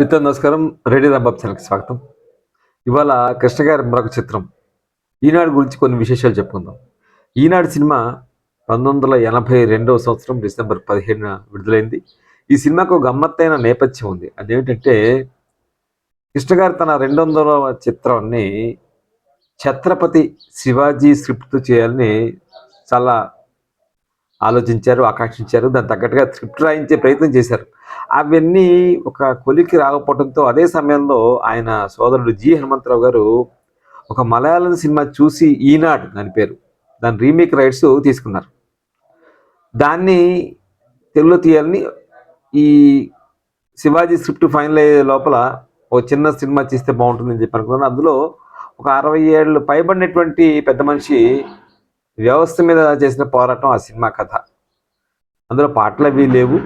మిత్రులు నమస్కారం. రెడీ రాంబాబు ఛానల్కి స్వాగతం. ఇవాళ కృష్ణ గారి మరొక చిత్రం. ఈనాడు గురించి కొన్ని విశేషాలు చెప్పుకుందాం. ఈనాడు సినిమా పంతొమ్మిది వందల ఎనభై రెండవ సంవత్సరం డిసెంబర్ పదిహేనున విడుదలైంది. ఈ సినిమాకు ఒక గమ్మత్తైన నేపథ్యం ఉంది. అదేమిటంటే కృష్ణ గారు తన రెండు వందల చిత్రాన్ని ఛత్రపతి శివాజీ స్క్రిప్ట్తో చేయాలని చాలా ఆలోచించారు ఆకాంక్షించారు. దాని తగ్గట్టుగా స్క్రిప్ట్ రాయించే ప్రయత్నం చేశారు. అవన్నీ ఒక కొలికి రాకపోవడంతో అదే సమయంలో ఆయన సోదరుడు జి హనుమంతరావు గారు ఒక మలయాళం సినిమా చూసి ఈనాడు దాని పేరు దాని రీమేక్ రైట్స్ తీసుకున్నారు. దాన్ని తెలుగులో తీయాలని ఈ శివాజీ స్క్రిప్ట్ ఫైనల్ అయ్యే లోపల ఒక చిన్న సినిమా చేస్తే బాగుంటుందని చెప్పి అనుకున్నాను అందులో ఒక అరవై ఏళ్ళు పైబడినటువంటి పెద్ద మనిషి వ్యవస్థ మీద చేసిన పోరాటం ఆ సినిమా కథ. అందులో పాటలు అవి లేవు.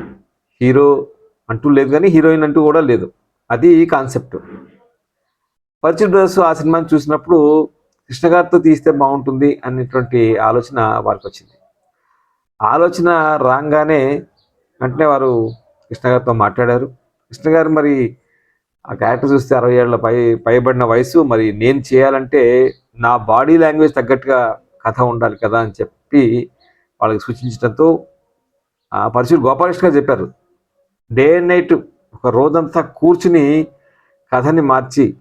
హీరో అంటూ లేదు కానీ హీరోయిన్ అంటూ కూడా లేదు. అది కాన్సెప్ట్. పరిచయ బ్రదర్స్ ఆ సినిమాని చూసినప్పుడు కృష్ణ గారితో తీస్తే బాగుంటుంది అనేటువంటి ఆలోచన వారికి వచ్చింది. ఆలోచన రాగానే వెంటనే వారు కృష్ణ గారితో మాట్లాడారు. కృష్ణ గారు మరి ఆ క్యారెక్టర్ చూస్తే అరవై ఏళ్ళ పై పైబడిన వయసు మరి నేను చేయాలంటే నా బాడీ లాంగ్వేజ్ తగ్గట్టుగా కథ ఉండాలి కదా అని చెప్పి వాళ్ళకి సూచించడంతో ఆ పరిచయం గోపాలకృష్ణ గారు చెప్పారు. డే అండ్ నైట్ ఒక రోజంతా కూర్చుని కథని మార్చి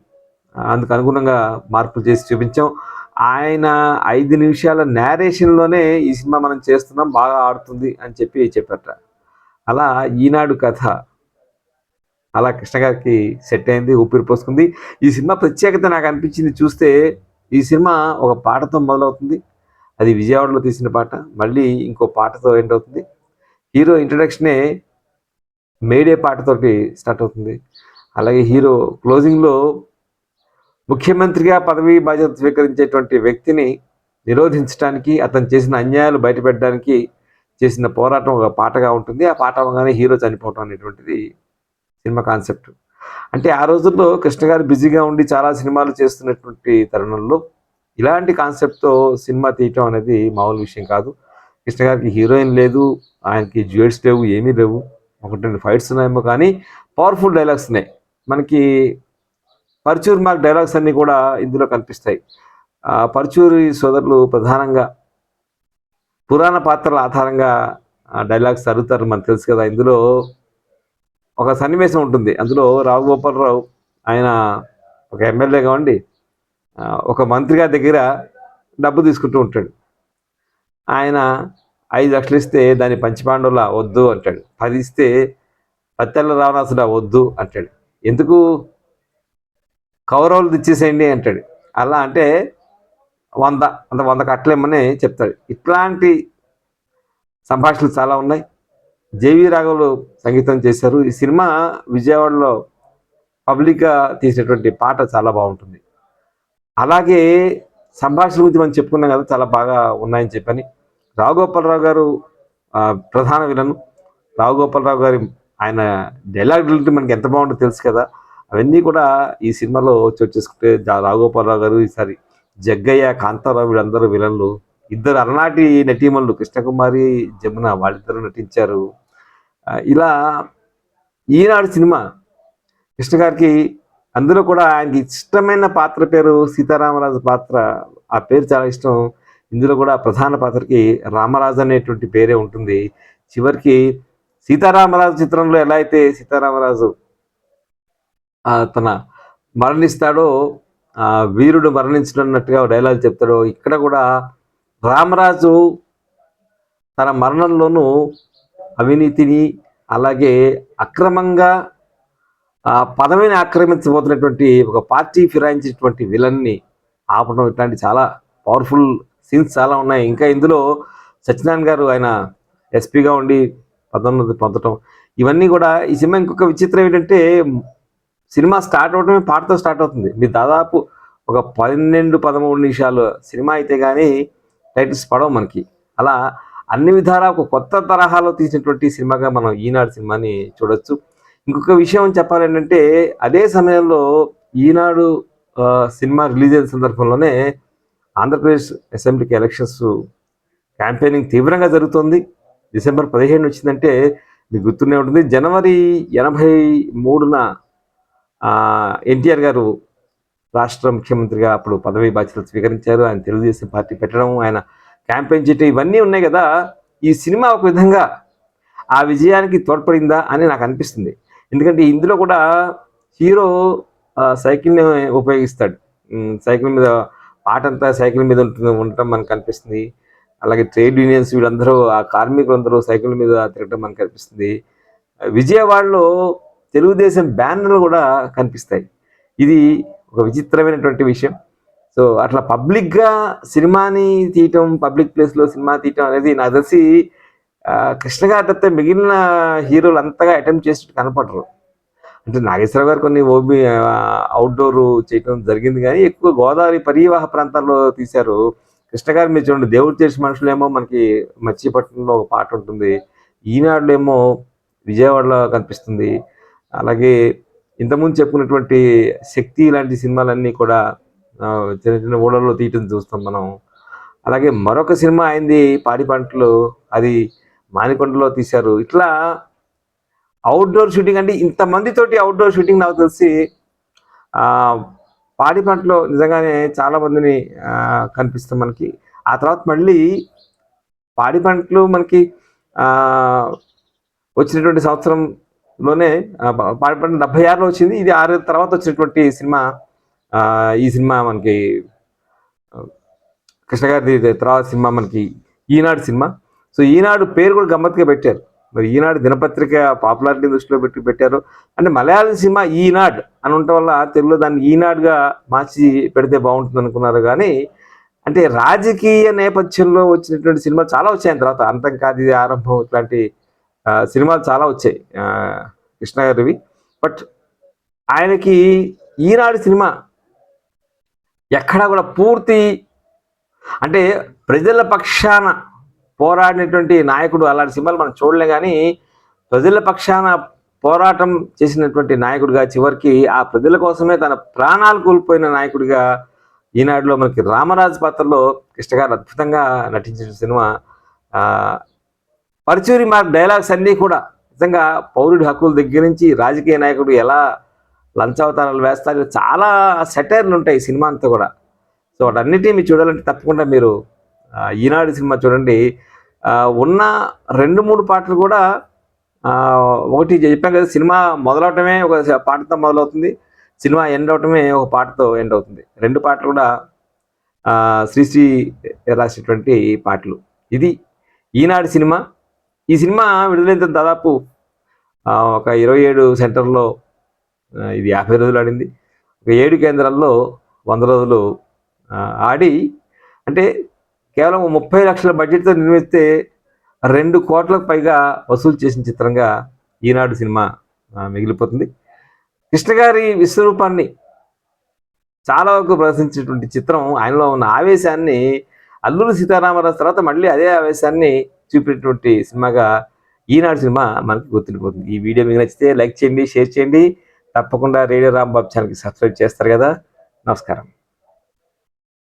అందుకు అనుగుణంగా మార్పులు చేసి చూపించాం. ఆయన ఐదు నిమిషాల నేరేషన్లోనే ఈ సినిమా మనం చేస్తున్నాం బాగా ఆడుతుంది అని చెప్పి చెప్పారట. అలా ఈనాడు కథ. అలా కృష్ణ గారికి సెట్ అయింది ఊపిరి పోసుకుంది. ఈ సినిమా ప్రత్యేకత నాకు అనిపించింది చూస్తే ఈ సినిమా ఒక పాటతో మొదలవుతుంది. అది విజయవాడలో తీసిన పాట. మళ్ళీ ఇంకో పాటతో ఎండ్ అవుతుంది. హీరో ఇంట్రడక్షనే మేడే పాటతోటి స్టార్ట్ అవుతుంది. అలాగే హీరో క్లోజింగ్లో ముఖ్యమంత్రిగా పదవి బాధ్యత స్వీకరించేటువంటి వ్యక్తిని నిరోధించడానికి అతను చేసిన అన్యాయాలు బయటపెట్టడానికి చేసిన పోరాటం ఒక పాటగా ఉంటుంది. ఆ పాట అవగానే హీరో చనిపోవటం అనేటువంటిది సినిమా కాన్సెప్ట్. అంటే ఆ రోజుల్లో కృష్ణ గారు బిజీగా ఉండి చాలా సినిమాలు చేస్తున్నటువంటి తరుణంలో ఇలాంటి కాన్సెప్ట్తో సినిమా తీయటం అనేది మామూలు విషయం కాదు. కృష్ణ గారికి హీరోయిన్ లేదు ఆయనకి జ్యువెల్స్ లేవు ఏమీ లేవు. ఒకటి రెండు ఫైట్స్ ఉన్నాయేమో కానీ పవర్ఫుల్ డైలాగ్స్ ఉన్నాయి. మనకి పర్చూర్ మార్క్ డైలాగ్స్ అన్నీ కూడా ఇందులో కనిపిస్తాయి. పర్చూరి సోదరులు ప్రధానంగా పురాణ పాత్రల ఆధారంగా డైలాగ్స్ అడుగుతారు మనకు తెలుసు కదా. ఇందులో ఒక సన్నివేశం ఉంటుంది. అందులో రావుగోపాలరావు ఆయన ఒక ఎమ్మెల్యే కావండి ఒక మంత్రి గారి దగ్గర డబ్బు తీసుకుంటూ ఉంటాడు. ఆయన ఐదు లక్షలు ఇస్తే దాన్ని పంచపాండవుల వద్దు అంటాడు. పది ఇస్తే పత్తెల్ల రావణాసుడా వద్దు అంటాడు. ఎందుకు? కౌరవులు తెచ్చేసేయండి అంటాడు. అలా అంటే వంద అంత వంద కట్టలేమని చెప్తాడు. ఇట్లాంటి సంభాషణలు చాలా ఉన్నాయి. జేవి రాఘవులు సంగీతం చేశారు. ఈ సినిమా విజయవాడలో పబ్లిక్గా తీసినటువంటి పాట చాలా బాగుంటుంది. అలాగే సంభాషణ గురించి మనం చెప్పుకున్నాం కదా చాలా బాగా ఉన్నాయని చెప్పని. రావుగోపాలరావు గారు ప్రధాన విలన్. రావుగోపాలరావు గారి ఆయన డైలాగ్ డెలివరీ మనకి ఎంత బాగుంటుందో తెలుసు కదా. అవన్నీ కూడా ఈ సినిమాలో చోటు చేసుకుంటే రావుగోపాలరావు గారు ఈసారి జగ్గయ్య కాంతారావు వీళ్ళందరూ విలన్లు. ఇద్దరు అలనాటి నటీమణులు కృష్ణకుమారి జమున వాళ్ళిద్దరూ నటించారు. ఇలా ఈనాడు సినిమా కృష్ణ గారికి అందులో కూడా ఆయనకి ఇష్టమైన పాత్ర పేరు సీతారామరాజు పాత్ర. ఆ పేరు చాలా ఇష్టం. ఇందులో కూడా ప్రధాన పాత్రకి రామరాజు అనేటువంటి పేరే ఉంటుంది. చివరికి సీతారామరాజు చిత్రంలో ఎలా అయితే సీతారామరాజు తన మరణిస్తాడో వీరుడు మరణించినట్టుగా డైలాగ్ చెప్తాడో ఇక్కడ కూడా రామరాజు తన మరణంలోనూ అవినీతిని అలాగే అక్రమంగా ఆ పదవిని ఆక్రమించబోతున్నటువంటి ఒక పార్టీ ఫిరాయించినటువంటి విలన్ని ఆపడం ఇట్లాంటి చాలా పవర్ఫుల్ సీన్స్ చాలా ఉన్నాయి. ఇంకా ఇందులో సత్యనారాయణ గారు ఆయన ఎస్పీగా ఉండి పదోన్నతి పొందటం ఇవన్నీ కూడా ఈ సినిమా ఇంకొక విచిత్రం ఏంటంటే సినిమా స్టార్ట్ అవడమే పాటతో స్టార్ట్ అవుతుంది. మీరు దాదాపు ఒక పన్నెండు పదమూడు నిమిషాలు సినిమా అయితే కానీ టైటిల్స్ పడవు మనకి. అలా అన్ని విధాలా ఒక కొత్త తరహాలో తీసినటువంటి సినిమాగా మనం ఈనాడు సినిమాని చూడొచ్చు. ఇంకొక విషయం చెప్పాలేంటంటే అదే సమయంలో ఈనాడు సినిమా రిలీజ్ అయిన సందర్భంలోనే ఆంధ్రప్రదేశ్ అసెంబ్లీకి ఎలక్షన్స్ క్యాంపెయినింగ్ తీవ్రంగా జరుగుతోంది. డిసెంబర్ పదిహేను వచ్చిందంటే మీకు గుర్తునే ఉంటుంది. జనవరి ఎనభై మూడున ఎన్టీఆర్ గారు రాష్ట్ర ముఖ్యమంత్రిగా అప్పుడు పదవి బాధ్యతలు స్వీకరించారు. ఆయన తెలుగుదేశం పార్టీ పెట్టడం ఆయన క్యాంపెయిన్ చేయటం ఇవన్నీ ఉన్నాయి కదా. ఈ సినిమా ఒక విధంగా ఆ విజయానికి తోడ్పడిందా అని నాకు అనిపిస్తుంది. ఎందుకంటే ఇందులో కూడా హీరో సైకిల్ని ఉపయోగిస్తాడు. సైకిల్ మీద పాట అంతా సైకిల్ మీద ఉంటుంది ఉండటం మనకు కనిపిస్తుంది. అలాగే ట్రేడ్ యూనియన్స్ వీళ్ళందరూ ఆ కార్మికులందరూ సైకిల్ మీద తిరగడం మనకు కనిపిస్తుంది. విజయవాడలో తెలుగుదేశం బ్యానర్లు కూడా కనిపిస్తాయి. ఇది ఒక విచిత్రమైనటువంటి విషయం. సో అట్లా పబ్లిక్గా సినిమాని తీయటం పబ్లిక్ ప్లేస్లో సినిమా తీయటం అనేది నాకు తెలిసి ఆ, కృష్ణ గారి మిగిలిన హీరోలు అంతగా అటెంప్ట్ చేసినట్టు కనపడరు. అంటే నాగేశ్వర గారు కొన్ని ఓబి అవుట్డోర్ చేయటం జరిగింది కానీ ఎక్కువ గోదావరి పరివాహ ప్రాంతాల్లో తీశారు. కృష్ణ గారు మీరు చూడండి దేవుడు చేసిన మనుషులేమో మనకి మచ్చిపట్నంలో ఒక పాట ఉంటుంది. ఈనాడులో ఏమో విజయవాడలో కనిపిస్తుంది. అలాగే ఇంతకుముందు చెప్పుకున్నటువంటి శక్తి లాంటి సినిమాలన్నీ కూడా చిన్న చిన్న ఊళ్ళల్లో తీయటం చూస్తాం మనం. అలాగే మరొక సినిమా అయింది పాడి పంటలు అది మానికొండలో తీశారు. ఇట్లా అవుట్డోర్ షూటింగ్ అంటే ఇంతమందితోటి అవుట్డోర్ షూటింగ్ నాకు తెలిసి పాడి పంటలో నిజంగానే చాలా మందిని కనిపిస్తాం మనకి. ఆ తర్వాత మళ్ళీ పాడి పంటలు మనకి వచ్చినటువంటి సంవత్సరంలోనే పాడి పంట డెబ్బై ఆరులో వచ్చింది. ఇది ఆరు తర్వాత వచ్చినటువంటి సినిమా ఈ సినిమా మనకి కృష్ణగారి కృష్ణ గారి తర్వాత సినిమా మనకి ఈనాడు సినిమా. సో ఈనాడు పేరు కూడా గమ్మత్తుగా పెట్టారు. మరి ఈనాడు దినపత్రిక పాపులారిటీ దృష్టిలో పెట్టి పెట్టారు. అంటే మలయాళం సినిమా ఈనాడు అని ఉండటం వల్ల తెలుగులో దాన్ని ఈనాడుగా మార్చి పెడితే బాగుంటుంది అనుకున్నారు. కానీ అంటే రాజకీయ నేపథ్యంలో వచ్చినటువంటి సినిమా చాలా వచ్చాయి. తర్వాత అంతం కాదు ఇది ఆరంభం ఇట్లాంటి సినిమాలు చాలా వచ్చాయి కృష్ణ గారివి. బట్ ఆయనకి ఈనాడు సినిమా ఎక్కడా కూడా పూర్తి అంటే ప్రజల పక్షాన పోరాడినటువంటి నాయకుడు అలాంటి సినిమాలు మనం చూడలే కానీ ప్రజల పక్షాన పోరాటం చేసినటువంటి నాయకుడిగా చివరికి ఆ ప్రజల కోసమే తన ప్రాణాలు కోల్పోయిన నాయకుడిగా ఈనాడులో మనకి రామరాజు పాత్రలో కృష్ణ గారు అద్భుతంగా నటించిన సినిమా ఆ, పరుచూరి మార్క్ డైలాగ్స్ అన్నీ కూడా నిజంగా పౌరుడి హక్కుల దగ్గర నుంచి రాజకీయ నాయకుడు ఎలా లంచావతారాలు వేస్తారు చాలా సెటైర్లు ఉంటాయి సినిమా అంతా కూడా. సో వాటన్నిటిని మీరు చూడాలంటే తప్పకుండా మీరు ఈనాడు సినిమా చూడండి. ఉన్న రెండు మూడు పాటలు కూడా ఒకటి చెప్పాం కదా సినిమా మొదలవటమే ఒక పాటతో మొదలవుతుంది. సినిమా ఎండ్ అవటమే ఒక పాటతో ఎండ్ అవుతుంది. రెండు పాటలు కూడా శ్రీశ్రీ రాసినటువంటి పాటలు. ఇది ఈనాడు సినిమా. ఈ సినిమా విడుదలైన దాదాపు ఒక ఇరవై ఏడు సెంటర్లో ఇది యాభై రోజులు ఆడింది. ఒక ఏడు కేంద్రాల్లో వంద రోజులు ఆడి అంటే కేవలం ముప్పై లక్షల బడ్జెట్తో నిర్మిస్తే రెండు కోట్లకు పైగా వసూలు చేసిన చిత్రంగా ఈనాడు సినిమా మిగిలిపోతుంది. కృష్ణ గారి విశ్వరూపాన్ని చాలా వరకు ప్రదర్శించినటువంటి చిత్రం ఆయనలో ఉన్న ఆవేశాన్ని అల్లూరి సీతారామరాజు తర్వాత మళ్ళీ అదే ఆవేశాన్ని చూపినటువంటి సినిమాగా ఈనాడు సినిమా మనకి గుర్తుండిపోతుంది. ఈ వీడియో మీకు నచ్చితే లైక్ చేయండి షేర్ చేయండి. తప్పకుండా రేడియో రాంబాబు ఛానల్కి సబ్స్క్రైబ్ చేస్తారు కదా. నమస్కారం.